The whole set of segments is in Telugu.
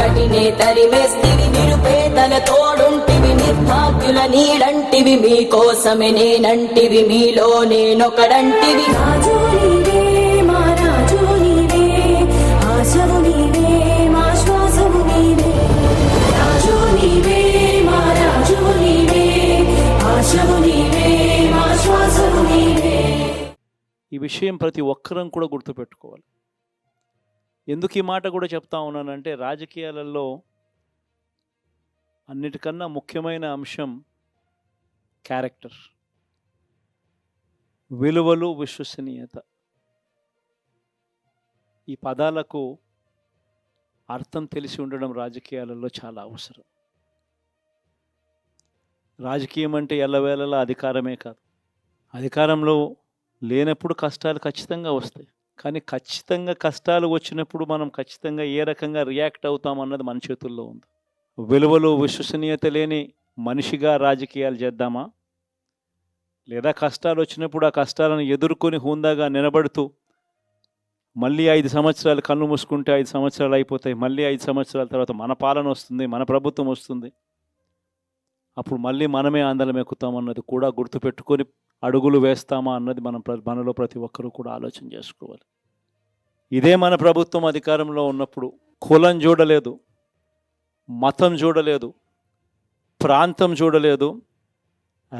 చీకటినే తరిమేస్తివి నిరుపేదల తోడుంటివి నిర్భాగ్యుల నీడంటివి మీకోసమే నేనంటివి మీలో నేనొకడంటివి. రాజు ఈ విషయం ప్రతి ఒక్కరం కూడా గుర్తుపెట్టుకోవాలి. ఎందుకు ఈ మాట కూడా చెప్తా ఉన్నానంటే రాజకీయాలలో అన్నిటికన్నా ముఖ్యమైన అంశం క్యారెక్టర్. విలువలు విశ్వసనీయత. ఈ పదాలకు అర్థం తెలిసి ఉండడం రాజకీయాలలో చాలా అవసరం. రాజకీయం అంటే ఎల్లవేళలా అధికారమే కాదు. అధికారంలో లేనప్పుడు కష్టాలు ఖచ్చితంగా వస్తాయి. కానీ ఖచ్చితంగా కష్టాలు వచ్చినప్పుడు మనం ఖచ్చితంగా ఏ రకంగా రియాక్ట్ అవుతాం అన్నది మన చేతుల్లో ఉంది. విలువలు విశ్వసనీయత లేని మనిషిగా రాజకీయాలు చేద్దామా? లేదా కష్టాలు వచ్చినప్పుడు ఆ కష్టాలను ఎదుర్కొని హుందాగా నిలబడుతూ మళ్ళీ ఐదు సంవత్సరాలు కళ్ళు మూసుకుంటే ఐదు సంవత్సరాలు అయిపోతాయి. మళ్ళీ ఐదు సంవత్సరాల తర్వాత మన పాలన వస్తుంది మన ప్రభుత్వం వస్తుంది. అప్పుడు మళ్ళీ మనమే ఆందోళన ఎక్కుతాం అన్నది కూడా గుర్తుపెట్టుకొని అడుగులు వేస్తామా అన్నది మనం ప్ర- మనలో ప్రతి ఒక్కరూ కూడా ఆలోచన చేసుకోవాలి. ఇదే మన ప్రభుత్వం అధికారంలో ఉన్నప్పుడు కులం చూడలేదు మతం చూడలేదు ప్రాంతం చూడలేదు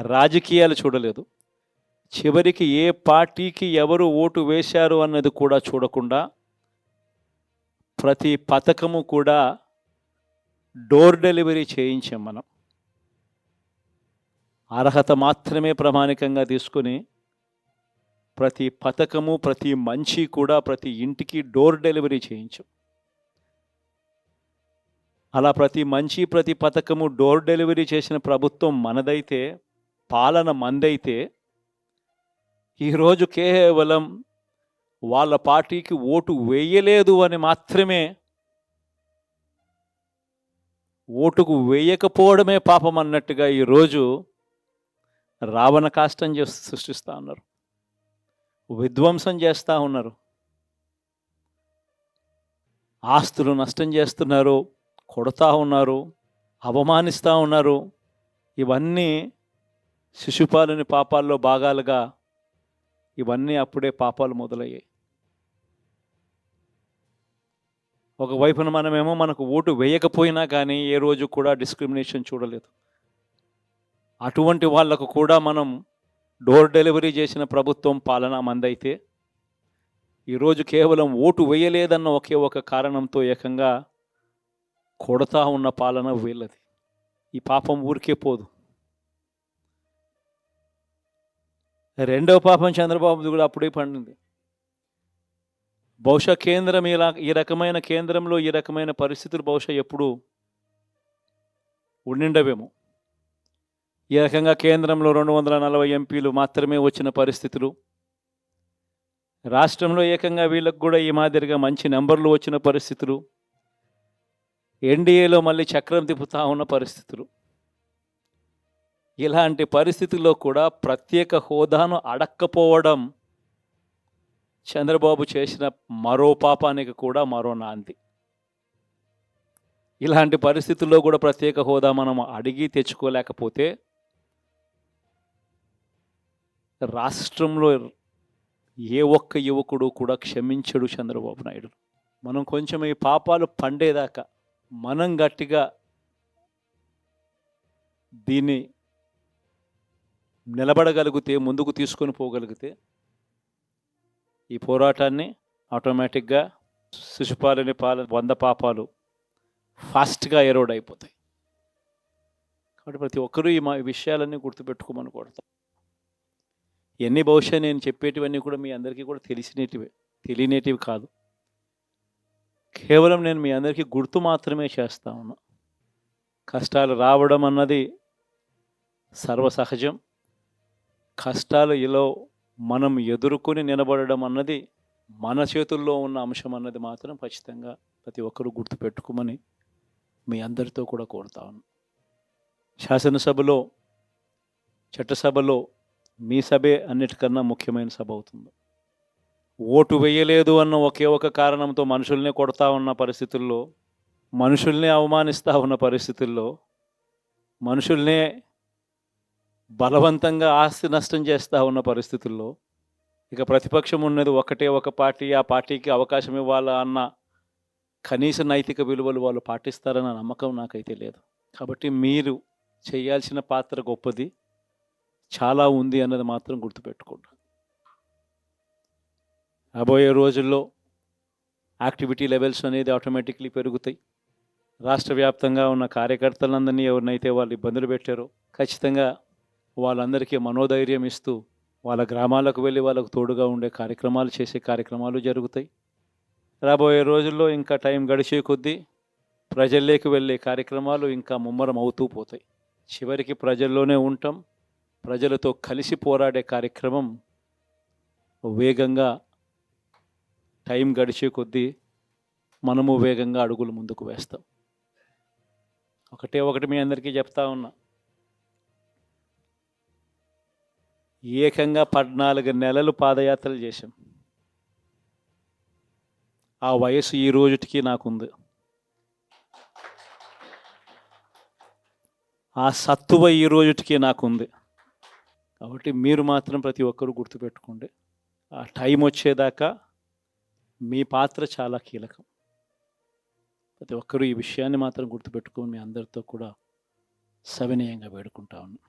రాజకీయాలు చూడలేదు. చివరికి ఏ పార్టీకి ఎవరు ఓటు వేశారు అన్నది కూడా చూడకుండా ప్రతి పథకము కూడా డోర్ డెలివరీ చేయించాం మనం. అర్హత మాత్రమే ప్రామాణికంగా తీసుకుని ప్రతి పథకము ప్రతి మంచి కూడా ప్రతి ఇంటికి డోర్ డెలివరీ చేయించు. అలా ప్రతి మంచి ప్రతి పథకము డోర్ డెలివరీ చేసిన ప్రభుత్వం మనదైతే పాలన మందైతే ఈరోజు కేవలం వాళ్ళ పార్టీకి ఓటు వేయలేదు అని మాత్రమే ఓటుకు వేయకపోవడమే పాపం అన్నట్టుగా ఈరోజు రావణ కాష్టం చేసి సృష్టిస్తూ ఉన్నారు. విధ్వంసం చేస్తూ ఉన్నారు. ఆస్తులు నష్టం చేస్తున్నారు కొడతా ఉన్నారు అవమానిస్తూ ఉన్నారు. ఇవన్నీ శిశుపాలుని పాపాల్లో భాగాలుగా ఇవన్నీ అప్పుడే పాపాలు మొదలయ్యాయి. ఒకవైపున మనమేమో మనకు ఓటు వేయకపోయినా కానీ ఏ రోజు కూడా డిస్క్రిమినేషన్ చూడలేదు. అటువంటి వాళ్ళకు కూడా మనం డోర్ డెలివరీ చేసిన ప్రభుత్వం పాలన మందైతే ఈరోజు కేవలం ఓటు వేయలేదన్న ఒకే ఒక కారణంతో ఏకంగా కొడతా ఉన్న పాలన వీళ్ళది. ఈ పాపం ఊరికే పోదు. రెండవ పాపం చంద్రబాబుది కూడా అప్పుడే పండింది. బహుశా కేంద్రం ఇలా ఈ రకమైన కేంద్రంలో ఈ రకమైన పరిస్థితులు బహుశా ఎప్పుడు ఉండిండవేమో. ఈ రకంగా కేంద్రంలో రెండు వందల నలభై ఎంపీలు మాత్రమే వచ్చిన పరిస్థితులు. రాష్ట్రంలో ఏకంగా వీళ్ళకు కూడా ఈ మాదిరిగా మంచి నెంబర్లు వచ్చిన పరిస్థితులు. ఎన్డీఏలో మళ్ళీ చక్రం తిప్పుతా ఉన్న పరిస్థితులు. ఇలాంటి పరిస్థితుల్లో కూడా ప్రత్యేక హోదాను అడక్కపోవడం చంద్రబాబు చేసిన మరో పాపానికి కూడా మరో నాంది. ఇలాంటి పరిస్థితుల్లో కూడా ప్రత్యేక హోదా మనం అడిగి తెచ్చుకోలేకపోతే రాష్ట్రంలో ఏ ఒక్క యువకుడు కూడా క్షమించడు చంద్రబాబు నాయుడు. మనం కొంచెం ఈ పాపాలు పండేదాకా మనం గట్టిగా దీన్ని నిలబడగలిగితే ముందుకు తీసుకొని పోగలిగితే ఈ పోరాటాన్ని ఆటోమేటిక్గా శిశుపాలని పాల వంద పాపాలు ఫాస్ట్గా ఎరోడ్ అయిపోతాయి. కాబట్టి ప్రతి ఒక్కరూ ఈ మా విషయాలన్నీ గుర్తుపెట్టుకోమని కోరుతాం. ఎన్ని బహుశా నేను చెప్పేటివన్నీ కూడా మీ అందరికీ కూడా తెలిసినటివే తెలియనేటివి కాదు. కేవలం నేను మీ అందరికీ గుర్తు మాత్రమే చేస్తా ఉన్నా. కష్టాలు రావడం అన్నది సర్వసహజం. కష్టాలు ఇలా మనం ఎదుర్కొని నిలబడడం అన్నది మన చేతుల్లో ఉన్న అంశం అన్నది మాత్రం ఖచ్చితంగా ప్రతి ఒక్కరూ గుర్తుపెట్టుకోమని మీ అందరితో కూడా కోరుతా ఉన్నాను శాసనసభలో చట్టసభలో మీ సభే అన్నిటికన్నా ముఖ్యమైన సభ అవుతుంది. ఓటు వేయలేదు అన్న ఒకే ఒక కారణంతో మనుషుల్నే కొడతా ఉన్న పరిస్థితుల్లో మనుషుల్నే అవమానిస్తూ ఉన్న పరిస్థితుల్లో మనుషుల్నే బలవంతంగా ఆస్తి నష్టం చేస్తూ ఉన్న పరిస్థితుల్లో ఇక ప్రతిపక్షం ఉన్నది ఒకటే ఒక పార్టీ ఆ పార్టీకి అవకాశం ఇవ్వాలా అన్న కనీస నైతిక విలువలు వాళ్ళు పాటిస్తారన్న నమ్మకం నాకైతే లేదు. కాబట్టి మీరు చేయాల్సిన పాత్ర గొప్పది. చాలా ఉంది అన్నది మాత్రం గుర్తుపెట్టుకోండి. రాబోయే రోజుల్లో యాక్టివిటీ లెవెల్స్ అనేది ఆటోమేటిక్లీ పెరుగుతాయి. రాష్ట్ర వ్యాప్తంగా ఉన్న కార్యకర్తలందరినీ ఎవరినైతే వాళ్ళు ఇబ్బందులు పెట్టారో ఖచ్చితంగా వాళ్ళందరికీ మనోధైర్యం ఇస్తూ వాళ్ళ గ్రామాలకు వెళ్ళి వాళ్ళకు తోడుగా ఉండే కార్యక్రమాలు చేసే కార్యక్రమాలు జరుగుతాయి. రాబోయే రోజుల్లో ఇంకా టైం గడిచే కొద్దీ ప్రజల్లోకి వెళ్ళే కార్యక్రమాలు ఇంకా ముమ్మరం అవుతూ పోతాయి. చివరికి ప్రజల్లోనే ఉంటాం. ప్రజలతో కలిసి పోరాడే కార్యక్రమం వేగంగా టైం గడిచే కొద్దీ మనము వేగంగా అడుగులు ముందుకు వేస్తాం. ఒకటే ఒకటి మీ అందరికీ చెప్తా ఉన్నా. ఏకంగా పద్నాలుగు నెలలు పాదయాత్రలు చేశాం. ఆ వయసు ఈ రోజుటికి నాకుంది. ఆ సత్తువ ఈ రోజుటికి నాకుంది. కాబట్టి మీరు మాత్రం ప్రతి ఒక్కరూ గుర్తుపెట్టుకోండి. ఆ టైం వచ్చేదాకా మీ పాత్ర చాలా కీలకం. ప్రతి ఒక్కరూ ఈ విషయాన్ని మాత్రం గుర్తుపెట్టుకొని మీ అందరితో కూడా సవినయంగా వేడుకుంటా ఉన్నాను